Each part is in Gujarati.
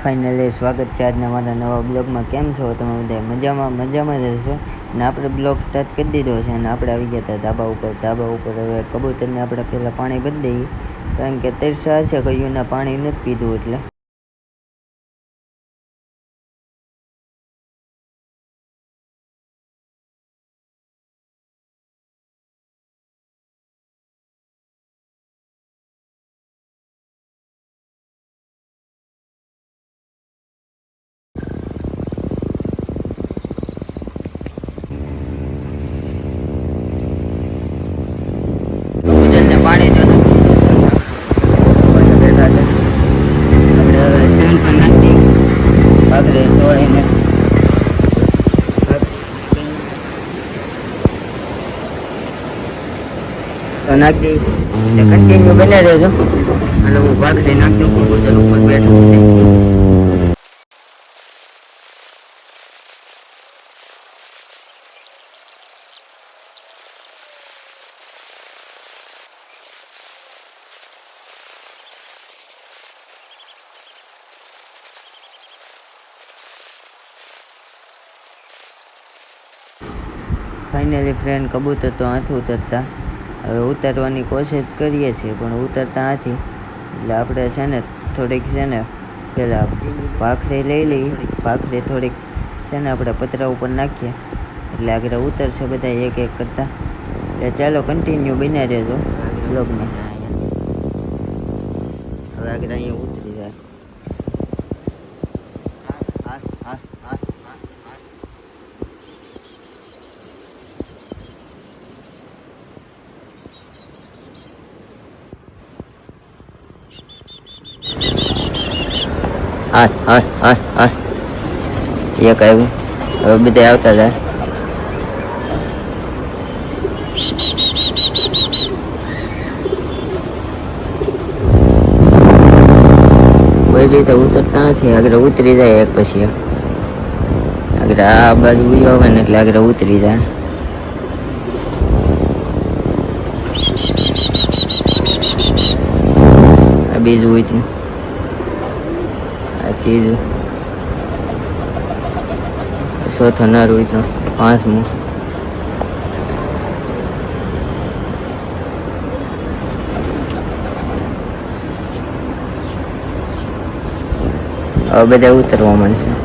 ફાઇનલી સ્વાગત છે આજના મારા નવા બ્લોગમાં. કેમ છો? તમે બધા મજામાં? મજામાં જ હશો? ને આપણે બ્લોગ સ્ટાર્ટ કરી દીધો છે અને આપણે આવી ગયા હતા ધાબા ઉપર. ધાબા ઉપર હવે કબૂતરને આપણે પહેલાં પાણી બધી દઈએ કારણ કે તરસા હશે કયું પાણી નથી પીધું એટલે. પાણી દો. આપણે હવે ચેન પણ નાખી ભાગરે સોળીને. તો નાખી. કન્ટિન્યુ બન્યા રહેજો અને હું ભાગરે નાખી ઉપર બેઠું. ફાઇનલી ફ્રેન્ડ કબૂતર તો હાથ ઉતરતા. હવે ઉતારવાની કોશિશ કરીએ છીએ પણ ઉતરતા નથી. એટલે આપણે છે ને થોડીક છે ને પેલા ભાખરી લઈ લઈએ. ભાખરી થોડીક છે ને આપણે પતરા ઉપર નાખીએ. એટલે આગળ ઉતરશે બધા એક એક કરતા. એટલે ચાલો કન્ટિન્યુ બન્યા રહેજો બ્લોગમાં હવે આગળ અહીંયા ઉતરી જાય આ આ આ આ આ આઠ આઠ આઠ આઠ એક આવ્યું હવે બધા આવતા જાય કોઈ તો ઉતરતા નથી આગળ ઉતરી જાય એક પછી એક. આગળ આ બાજુ ઉયો આવે ને એટલે આગળ ઉતરી જાય આ બીજું ઉતર્યું આ ત્રીજું ચોથો હોય ઉતરો પાંચમું હવે બધા ઉતરવા મળશે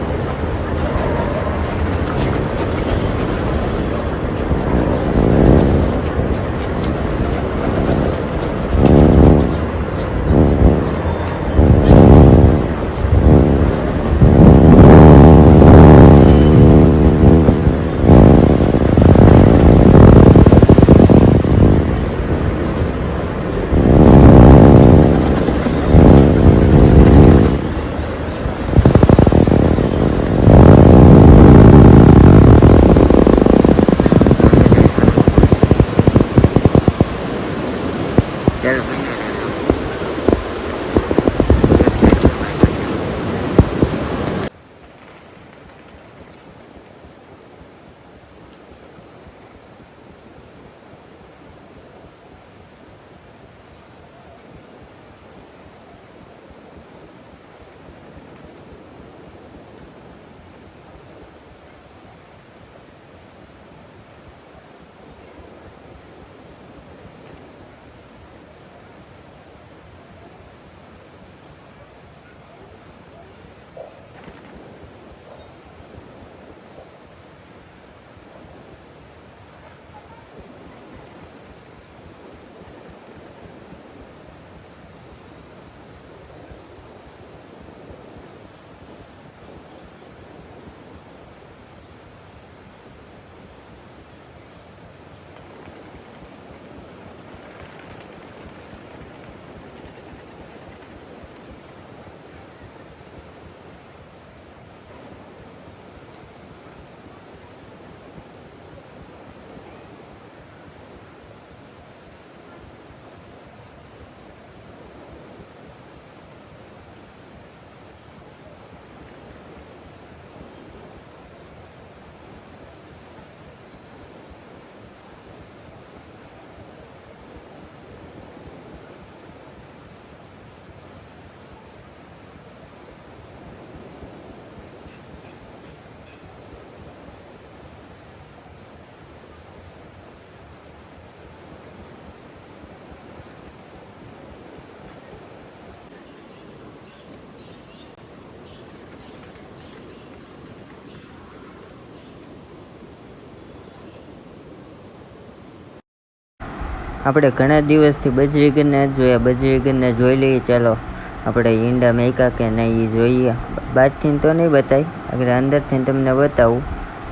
આપણે ઘણા દિવસથી બજરીગરને જ જોયા. બજરીગરને જોઈ લઈએ, ચાલો. આપણે ઈંડા મેકા કે નહીં એ જોઈએ. બહારથી તો નહીં બતાય. આગળ અંદરથી તમને બતાવું,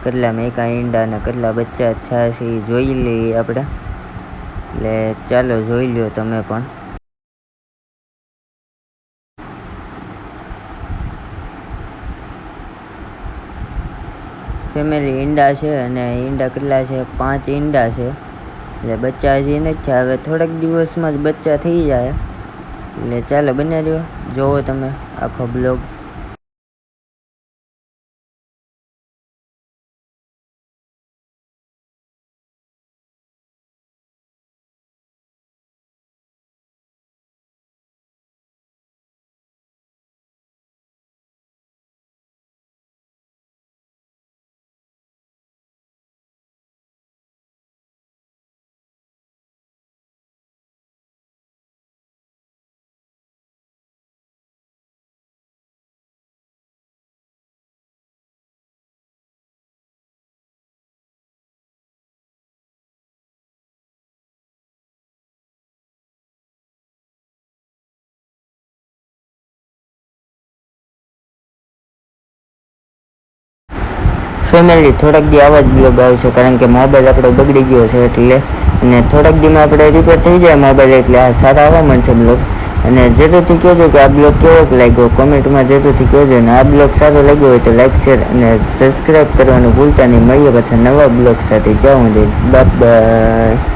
કેટલા મેકા ઈંડા ને કેટલા બચ્ચા છા છે એ જોઈ લઈએ આપણે. એટલે ચાલો જોઈ લ્યો તમે પણ. ફેમિલી ઈંડા છે અને ઈંડા કેટલા છે? પાંચ ઈંડા છે. એટલે બચ્ચા હજી નથી થયા. હવે થોડાક દિવસમાં જ બચ્ચા થઈ જાય. એટલે ચાલો બનાવી દો જોવો તમે આખો બ્લોગ. ફેમિલી થોડાક દી આવા જ બ્લોગ આવશે કારણ કે મોબાઈલ આપણો બગડી ગયો છે એટલે અને થોડાક દીમાં આપણે રિપેર થઈ જાય મોબાઈલ એટલે આ સારા આવવા મળશે બ્લોગ અને જરૂરથી કહેજો કે આ બ્લોગ કેવો લાગ્યો? કોમેન્ટમાં જરૂરથી કહેજો અને આ બ્લોગ સારો લાગ્યો હોય તો લાઈક શેર અને સબસ્ક્રાઈબ કરવાનું ભૂલતા નહીં. મળીએ પાછા નવા બ્લોગ સાથે. જાઉં બાય બાય.